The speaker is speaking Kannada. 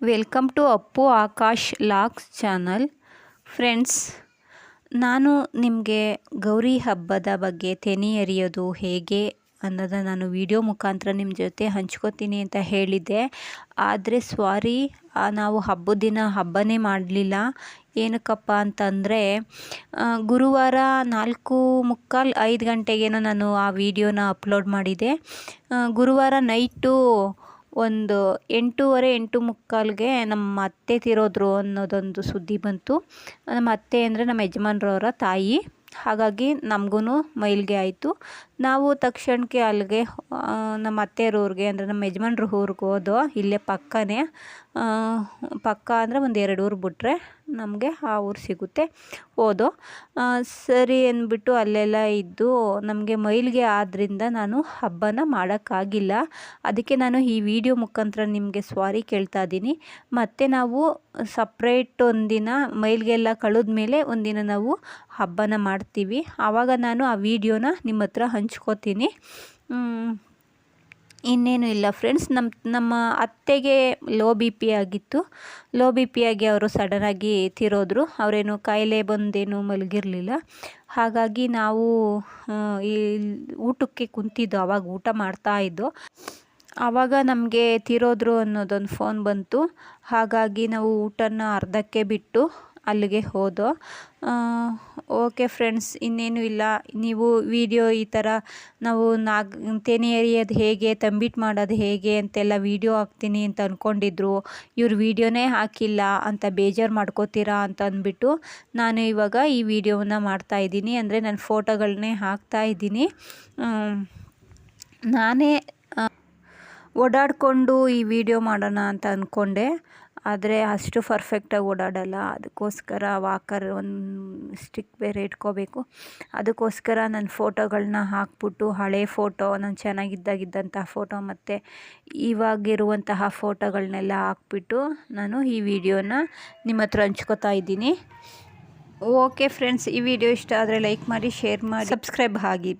Welcome to Appu Akash locks channel. Friends, ನಾನು ನಿಮಗೆ ಗೌರಿ ಹಬ್ಬದ ಬಗ್ಗೆ ತೆನೆ ಎರಿಯೋದು ಹೇಗೆ ಅನ್ನೋದನ್ನು ನಾನು ವಿಡಿಯೋ ಮುಖಾಂತರ ನಿಮ್ಮ ಜೊತೆ ಹಂಚ್ಕೋತೀನಿ ಅಂತ ಹೇಳಿದ್ದೆ. ಆದರೆ ಸ್ವಾರಿ ನಾವು ಹಬ್ಬದ ದಿನ ಹಬ್ಬನೇ ಮಾಡಲಿಲ್ಲ. ಏನಕ್ಕಪ್ಪ ಅಂತಂದರೆ ಗುರುವಾರ ನಾಲ್ಕು ಮುಕ್ಕಾಲು ಐದು ಗಂಟೆಗೇನೋ ನಾನು ಆ ವಿಡಿಯೋನ ಅಪ್ಲೋಡ್ ಮಾಡಿದೆ. ಗುರುವಾರ ನೈಟು ಒಂದು ಎಂಟೂವರೆ ಎಂಟು ಮುಕ್ಕಾಲಿಗೆ ನಮ್ಮ ಅತ್ತೆ ತೀರೋದ್ರು ಅನ್ನೋದೊಂದು ಸುದ್ದಿ ಬಂತು. ನಮ್ಮ ಅತ್ತೆ ಅಂದರೆ ನಮ್ಮ ಯಜಮಾನ್ರವರ ತಾಯಿ. ಹಾಗಾಗಿ ನಮಗೂ ಮೈಲಿಗೆ ಆಯಿತು. ನಾವು ತಕ್ಷಣಕ್ಕೆ ಅಲ್ಲಿಗೆ ನಮ್ಮ ಅತ್ತೆಯವ್ರ ಅಂದರೆ ನಮ್ಮ ಯಜಮಾನ್ರ ಊರಿಗೆ ಹೋದೋ ಇಲ್ಲೇ ಪಕ್ಕನೇ. ಪಕ್ಕ ಅಂದರೆ ಒಂದು ಎರಡು ಊರು ಬಿಟ್ರೆ ನಮಗೆ ಆ ಊರು ಸಿಗುತ್ತೆ. ಹೋದೋ ಸರಿ ಅಂದ್ಬಿಟ್ಟು ಅಲ್ಲೆಲ್ಲ ಇದ್ದು ನಮಗೆ ಮೈಲಿಗೆ ಆದ್ದರಿಂದ ನಾನು ಹಬ್ಬನ ಮಾಡೋಕ್ಕಾಗಿಲ್ಲ. ಅದಕ್ಕೆ ನಾನು ಈ ವಿಡಿಯೋ ಮುಖಾಂತರ ನಿಮಗೆ ಸ್ವಾರಿ ಕೇಳ್ತಾ ಇದ್ದೀನಿ. ಮತ್ತು ನಾವು ಸಪ್ರೇಟ್ ಒಂದಿನ ಮೈಲ್ಗೆಲ್ಲ ಕಳೆದ ಮೇಲೆ ಒಂದಿನ ನಾವು ಹಬ್ಬನ ಮಾಡ್ತೀವಿ. ಆವಾಗ ನಾನು ಆ ವಿಡಿಯೋನ ನಿಮ್ಮ ಹತ್ರ ಹಂಚ್ಕೋತೀನಿ. ಇನ್ನೇನು ಇಲ್ಲ ಫ್ರೆಂಡ್ಸ್ ನಮ್ಮ ನಮ್ಮ ಅತ್ತೆಗೆ ಲೋ ಬಿ ಪಿ ಆಗಿತ್ತು. ಲೋ ಬಿ ಆಗಿ ಅವರು ಸಡನ್ನಾಗಿ ತೀರೋದ್ರು. ಅವರೇನು ಕಾಯಿಲೆ ಬಂದೇನು ಮಲಗಿರಲಿಲ್ಲ. ಹಾಗಾಗಿ ನಾವು ಈ ಊಟಕ್ಕೆ ಕುಂತಿದ್ದು ಆವಾಗ ಊಟ ಮಾಡ್ತಾ ಇದ್ದು. ಆವಾಗ ನಮಗೆ ತೀರೋದ್ರು ಅನ್ನೋದೊಂದು ಫೋನ್ ಬಂತು. ಹಾಗಾಗಿ ನಾವು ಊಟನ ಅರ್ಧಕ್ಕೆ ಬಿಟ್ಟು ಅಲ್ಲಿಗೆ ಹೋದೋ. ಓಕೆ ಫ್ರೆಂಡ್ಸ್, ಇನ್ನೇನು ಇಲ್ಲ. ನೀವು ವಿಡಿಯೋ ಈ ಥರ ನಾವು ನಾಗ, ತೆನೆ ಎರಿಯೋದು ಹೇಗೆ ತಂಬಿಟ್ಟು ಮಾಡೋದು ಹೇಗೆ ಅಂತೆಲ್ಲ ವಿಡಿಯೋ ಹಾಕ್ತೀನಿ ಅಂತ ಅಂದ್ಕೊಂಡಿದ್ರು ಇವ್ರು ವಿಡಿಯೋನೇ ಹಾಕಿಲ್ಲ ಅಂತ ಬೇಜಾರು ಮಾಡ್ಕೋತೀರಾ ಅಂತ ಅಂದ್ಬಿಟ್ಟು ನಾನು ಇವಾಗ ಈ ವಿಡಿಯೋನ ಮಾಡ್ತಾಯಿದ್ದೀನಿ ಅಂದರೆ ನನ್ನ ಫೋಟೋಗಳನ್ನೇ ಹಾಕ್ತಾ ಇದ್ದೀನಿ. ನಾನೇ ಓಡಾಡಿಕೊಂಡು ಈ ವಿಡಿಯೋ ಮಾಡೋಣ ಅಂತ ಅಂದ್ಕೊಂಡೆ ಆದರೆ ಅಷ್ಟು ಪರ್ಫೆಕ್ಟಾಗಿ ಓಡಾಡಲ್ಲ. ಅದಕ್ಕೋಸ್ಕರ ವಾಕರ್ ಒಂದು ಸ್ಟಿಕ್ ಬೇರೆ ಇಟ್ಕೋಬೇಕು. ಅದಕ್ಕೋಸ್ಕರ ನನ್ನ ಫೋಟೋಗಳನ್ನ ಹಾಕ್ಬಿಟ್ಟು ಹಳೆ ಫೋಟೋ ನಾನು ಚೆನ್ನಾಗಿದ್ದಾಗಿದ್ದಂತಹ ಫೋಟೋ ಮತ್ತು ಇವಾಗಿರುವಂತಹ ಫೋಟೋಗಳನ್ನೆಲ್ಲ ಹಾಕ್ಬಿಟ್ಟು ನಾನು ಈ ವಿಡಿಯೋನ ನಿಮ್ಮ ಹತ್ರ ಹಂಚ್ಕೋತಾ ಇದ್ದೀನಿ. ಓಕೆ ಫ್ರೆಂಡ್ಸ್ ಈ ವಿಡಿಯೋ ಇಷ್ಟ ಆದರೆ ಲೈಕ್ ಮಾಡಿ ಶೇರ್ ಮಾಡಿ ಸಬ್ಸ್ಕ್ರೈಬ್ ಆಗಿ